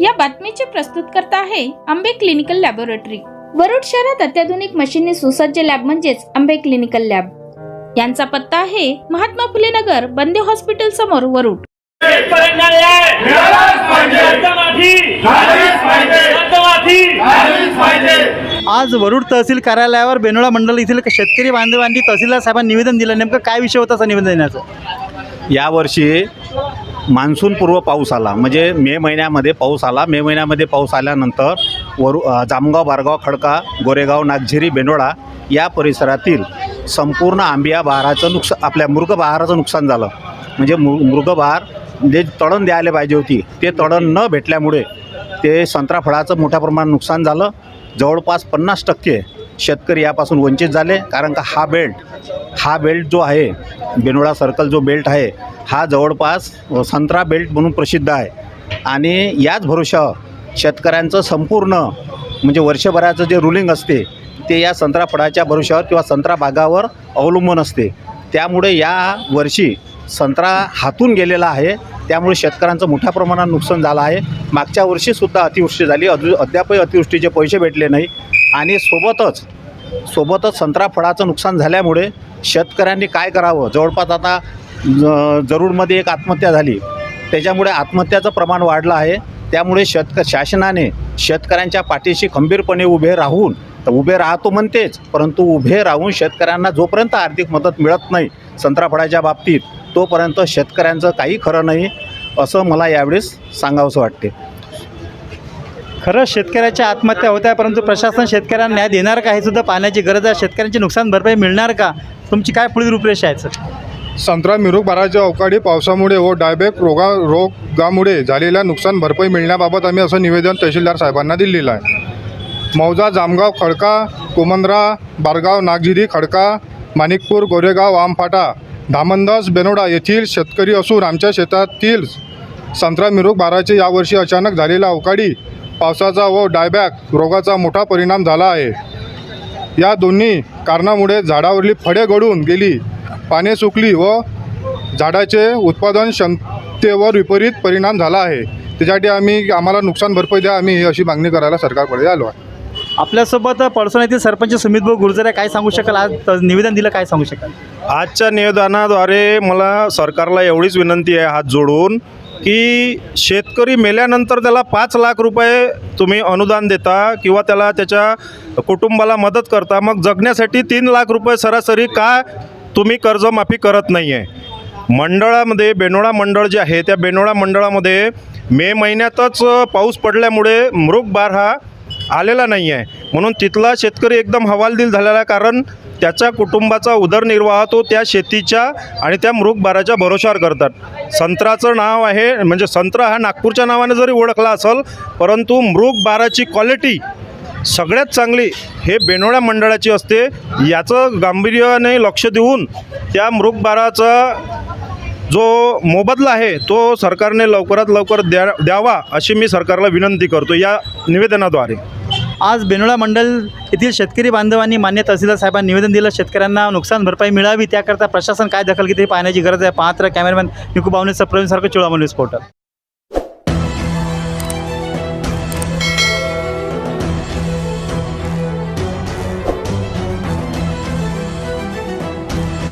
या बातमीचे प्रस्तुतकर्ता आहे आंबे क्लिनिकल लॅबोरेटरी. वरुड शहरात अत्याधुनिक मशीनने सुसज्ज लॅब म्हणजेच आंबे क्लिनिकल लॅब. यांचा पत्ता आहे महात्मा फुले नगर बंदे हॉस्पिटल समोर वरुड. आज वरुड तहसील कार्यालयावर बेनोळा मंडळ येथील शेतकरी बांधवांनी तहसीलदार साहेबांना निवेदन दिलं. नेमकं काय विषय होता असं निवेदन देण्याचं? यावर्षी मान्सूनपूर्व पाऊस आला. म्हणजे मे महिन्यामध्ये पाऊस आला. मे महिन्यामध्ये पाऊस आल्यानंतर वरु जामगाव बारगाव खडका गोरेगाव नागझिरी बेनोळा या परिसरातील संपूर्ण आंबिया बहाराचं नुकसान आपल्या मृग बहाराचं नुकसान झालं. म्हणजे मृ मृगबहार जे तळण द्यायला पाहिजे होती ते तळण न भेटल्यामुळे ते संत्रा फळाचं मोठ्या प्रमाणात नुकसान झालं. जवळपास पन्नास टक्के शेतकरी यापासून वंचित झाले कारण का हा बेल्ट हा बेल्ट जो आहे बेनोळा सर्कल जो बेल्ट आहे हा जवळपास संत्रा बेल्ट म्हणून प्रसिद्ध आहे. आणि याच भरोशावर शेतकऱ्यांचं संपूर्ण म्हणजे वर्षभराचं जे रुलिंग असते ते या संत्रा फळाच्या भरोशावर किंवा संत्रा बागावर अवलंबून असते. त्यामुळे या वर्षी संत्रा हातून गेलेला आहे. त्यामुळे शेतकऱ्यांचं मोठ्या प्रमाणात नुकसान झालं आहे. मागच्या वर्षीसुद्धा अतिवृष्टी झाली. अजून अद्यापही अतिवृष्टीचे पैसे भेटले नाही. आणि सोबतच सोबतच संत्रा फळाचं नुकसान झाल्यामुळे शेतकऱ्यांनी काय करावं? जवळपास आता ज- जरूरमध्ये एक आत्महत्या झाली. त्याच्यामुळे आत्महत्याचं प्रमाण वाढलं आहे. त्यामुळे शेतक शासनाने शेतकऱ्यांच्या पाठीशी खंबीरपणे उभे राहून तर उभे राहतो म्हणतेच परंतु उभे राहून शेतकऱ्यांना जोपर्यंत आर्थिक मदत मिळत नाही संत्राफळाच्या बाबतीत तोपर्यंत शेतकऱ्यांचं काही खरं नाही असं मला यावेळेस सांगावंसं वाटते खरं शेतकऱ्याच्या आत्महत्या होत आहे परंतु प्रशासन शेतकऱ्यांना न्याय देणार का? हे सुद्धा पाहण्याची गरज आहे. शेतकऱ्यांची नुकसान भरपाई मिळणार का? तुमची काय पुढील रूपरेषा आहे सर? संत्रा मिरूक बाराच्या अवकाळी पावसामुळे व डायबेक रोगा रोगामुळे झालेल्या नुकसान भरपाई मिळण्याबाबत आम्ही असं निवेदन तहसीलदार साहेबांना दिलेलं आहे. मौजा जामगाव खडका कोमंद्रा बारगाव नागझिरी खडका माणिकपूर गोरेगाव वामफाटा धामणदास बेनोडा येथील शेतकरी असून आमच्या शेतातील संत्रा मिरूक बाराचे यावर्षी अचानक झालेला अवकाळी पावसाचा व डायबॅक रोगाचा मोठा परिणाम झाला आहे. या दोन्ही कारणामुळे झाडावरली फळे गळून गेली. पाने सुकली व झाडाचे उत्पादन क्षमतेवर विपरीत परिणाम झाला आहे. त्यासाठी आम्ही आम्हाला नुकसान भरपाई द्या आम्ही ही अशी मागणी करायला सरकारकडे आलो आहे. आपल्यासोबत पळसण येथील सरपंच सुमित भाऊ गुर्जर काय सांगू शकाल? आज निवेदन दिलं काय सांगू शकाल? आजच्या निवेदनाद्वारे मला सरकारला एवढीच विनंती आहे हात जोडून की शेतकरी मेल्यानंतर त्याला पाच लाख रुपये तुम्ही अनुदान देता किंवा त्याला त्याच्या कुटुंबाला मदत करता. मग जगण्यासाठी तीन लाख रुपये सरासरी का तुम्ही कर्जमाफी करत नाही आहे मंडळामध्ये बेनोळा मंडळ जे आहे त्या बेनोळा मंडळामध्ये मे महिन्यातच पाऊस पडल्यामुळे मृग बार हा आलेला नाही आहे. म्हणून तिथला शेतकरी एकदम हवालदिल झालेला आहे कारण त्याच्या कुटुंबाचा उदरनिर्वाह तो त्या शेतीच्या आणि त्या मृगबाराच्या भरोशावर करतात. संत्राचं नाव आहे म्हणजे संत्रा हा नागपूरच्या नावाने जरी ओळखला असेल परंतु मृगबाराची क्वालिटी सगळ्यात चांगली हे बेनोळ्या मंडळाची असते. याचं गांभीर्याने लक्ष देऊन त्या मृगबाराचा जो मोबदला आहे तो सरकारने लवकरात लवकर द्या द्यावा अशी मी सरकारला विनंती करतो या निवेदनाद्वारे. आज बेनोळा मंडल येथील शेतकरी बांधवांनी मान्य तहसीलदार साहेबांनी निवेदन दिलं शेतकऱ्यांना नुकसान भरपाई मिळावी त्याकरता प्रशासन काय दखल घेते पाहण्याची गरज आहे. पाहत्र कॅमेरामॅन निकू बावनेचा प्रवीण सारखं चुळामणी